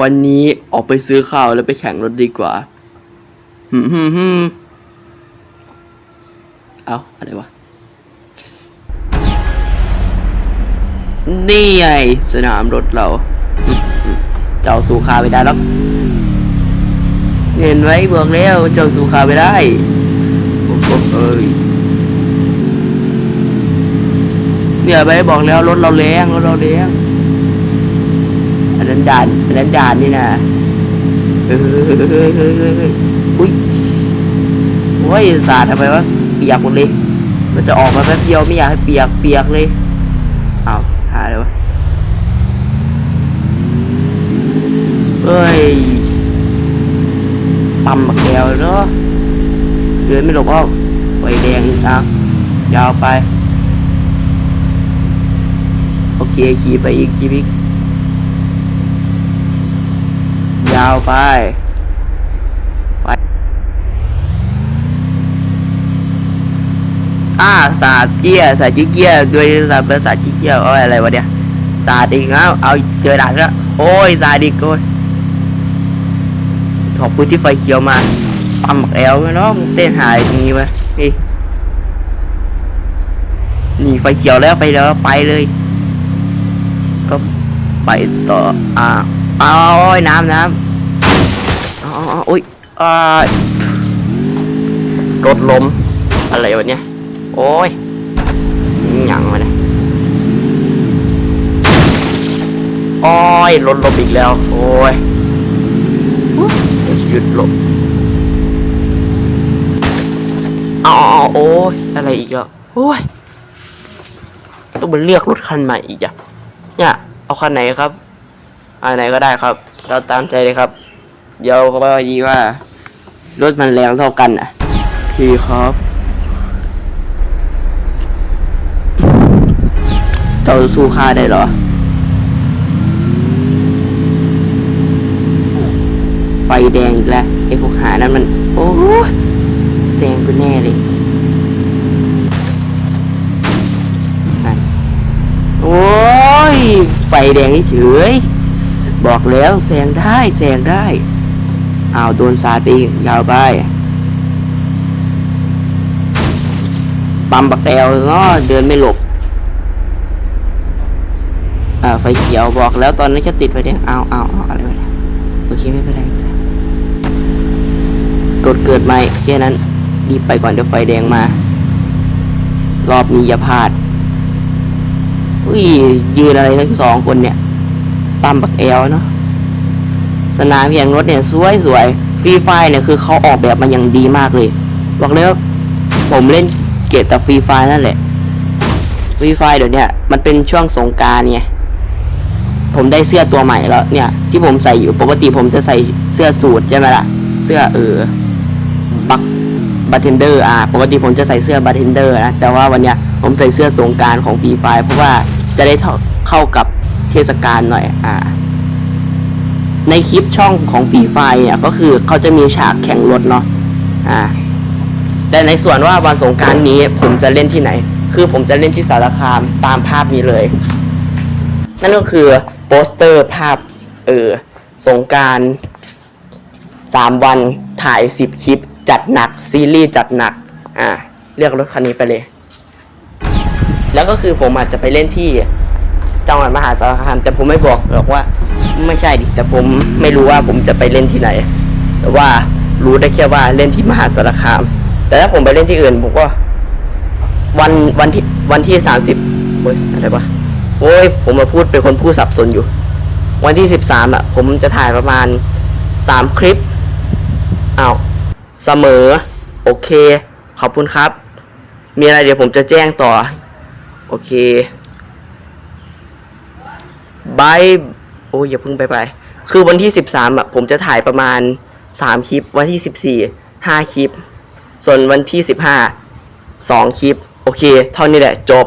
วันนี้ออกไปซื้อข้าวแล้วไปแข่งรถดีกว่าฮึมฮึมฮึมเอาอะไรวะ นี่ไงสนามรถเรา เจ้าสู่คาไม่ได้หรอกเห็นไว้บอกแล้วเจ้าสู่คาไม่ได้โอ้โหเอ้ยเนี่ยไปบอกแล้วรถเราแรงรถเราแรง นั้นด่านอันนั้นด่านนี่นะเฮ้ยอุ้ยโอ้ยสาดทำไมวะเปียกหมดเลยมันจะออกมาแป๊บเดียวไม่อยากให้เปียกเปียกเลยอ้าวหาเลยวะเอ้ยปั๊มมาแกวเนาะเดินไม่หลบอ้อมไฟแดงอีกอะยาวไป โอเคขี่ไปอีกจีบิก ยาวไป ไป อ่าสาดเกียร์สาดจีเกียร์ด้วยสาดภาษาจีเกียร์เอาอะไรวะเนี่ย สาดอีกแล้วเอาเจอด่านแล้ว โอ้ยสาดอีกโอ้ยขอบคุณที่ไฟเขียวมาปั๊มแอลไงเนาะเต้นหายตรงนี้วะนี่นี่ไฟเขียวแล้วไฟแล้วไปเลย ก็ไปต่ออ่าเอาโอ้ยน้ำน้ำ โอ้ยอ่ารถล้มอะไรวะเนี่ย โอ้ยหยังมาเนี่ยโอ้ยรถล้มอีกแล้ว โอ้ยหยุดลมอ๋อโอ้ยอะไรอีกแล้วโอ้ยต้องมาเลือกรถคันใหม่อีกอะเนี่ย เอาคันไหนครับอันไหนก็ได้ครับ เราตามใจเลยครับ เดี๋ยวก็ดีว่ารถมันแรงเท่ากันอะโอเคครับเจ้าสู้ข้าได้เหรอ ไฟแดงอีกแล้วไอ้พวกหานั้นมัน โอ้ยแซงกูแน่เลยนั่นโอ้ย ไฟแดงเฉยๆบอกแล้วแซงได้แซงได้ อ้าวโดนสาดไปอีกยาวไปปั๊มบักแอลเนาะเดินไม่หลบอ่าไฟเขียวบอกแล้วตอนนั้นแค่ติดไฟแดงเอาเอาเอาอะไรวะเนี่ยโอเคไม่เป็นไรไไกดเกิดไม่แค่นั้นรีบไปก่อนเดี๋ยวไฟแดงมา รอบนี้อย่าพลาดอุ้ยยืนอะไรทั้งสองคนเนี่ยตามบักแอลเนาะ สนามแข่งรถเนี่ยสวยสวยฟรีไฟเนี่ยคือเขาออกแบบมาอย่างดีมากเลย บอกเลยว่าผมเล่นเกตแต่ฟรีไฟนั่นแหละฟรีไฟเดี๋ยวนี้มันเป็นช่วงสงกรารไงผมได้เสื้อตัวใหม่แล้วเนี่ย ที่ผมใส่อยู่ปกติผมจะใส่เสื้อสูทใช่ไหมล่ะ เสื้อเออบักบาร์เทนเดอร์อะปกติผมจะใส่เสื้อบาร์เทนเดอร์นะแต่ว่าวันเนี้ยผมใส่เสื้อสงการของฟรีไฟเพราะว่าจะได้เข้ากับเทศกาลหน่อยอ่า ในคลิปช่องของฟรีไฟเนี่ยก็คือเขาจะมีฉากแข่งรถเนาะอ่าแต่ในส่วนว่าวันสงการนี้ผมจะเล่นที่ไหน คือผมจะเล่นที่สารคามตามภาพนี้เลย นั่นก็คือโปสเตอร์ภาพเออสงการสามวันถ่ายสิบคลิป จัดหนักซีรีส์จัดหนักอ่าเลือกรถคันนี้ไปเลย แล้วก็คือผมอาจจะไปเล่นที่ จังหวัดมหาสารคามแต่ผมไม่บอกหรอกว่า ไม่ใช่ดิแต่ผมไม่รู้ว่าผมจะไปเล่นที่ไหน แต่ว่ารู้ได้แค่ว่าเล่นที่มหาสารคาม แต่ถ้าผมไปเล่นที่อื่นผมก็ วันวันที่วันที่สามสิบโอ้ยอะไรวะโอ้ยผมมาพูดเป็นคนพูดสับสนอยู่ วันที่สิบสามอะ ผมจะถ่ายประมาณสามคลิปอ้าวเสมอ โอเค ขอบคุณครับ มีอะไรเดี๋ยวผมจะแจ้งต่อ โอเค บายโอ้ยอย่าเพิ่งไปไปคือวันที่สิบสามอะผมจะถ่ายประมาณสามคลิป วันที่สิบสี่ห้าคลิป ส่วนวันที่สิบห้าสองคลิป โอเค เท่านี้แหละจบ